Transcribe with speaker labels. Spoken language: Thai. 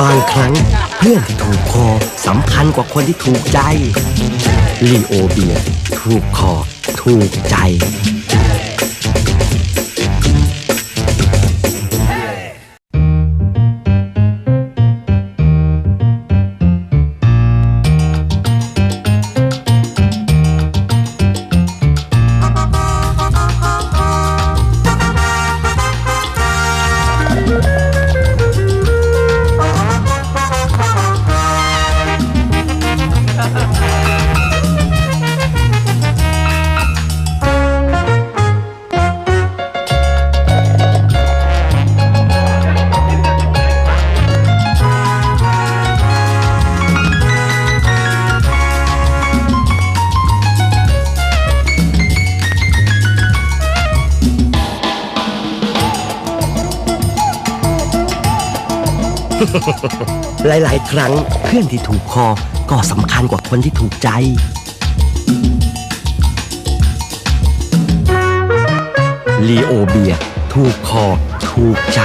Speaker 1: บางครั้งเพื่อนที่ถูกคอสำคัญกว่าคนที่ถูกใจลีโอเบียถูกคอถูกใจ Thank you. หลาย ๆ ครั้งเพื่อนที่ถูกคอก็สำคัญกว่าคนที่ถูกใจ ลีโอเบียร์ถูกคอ ถูกใจ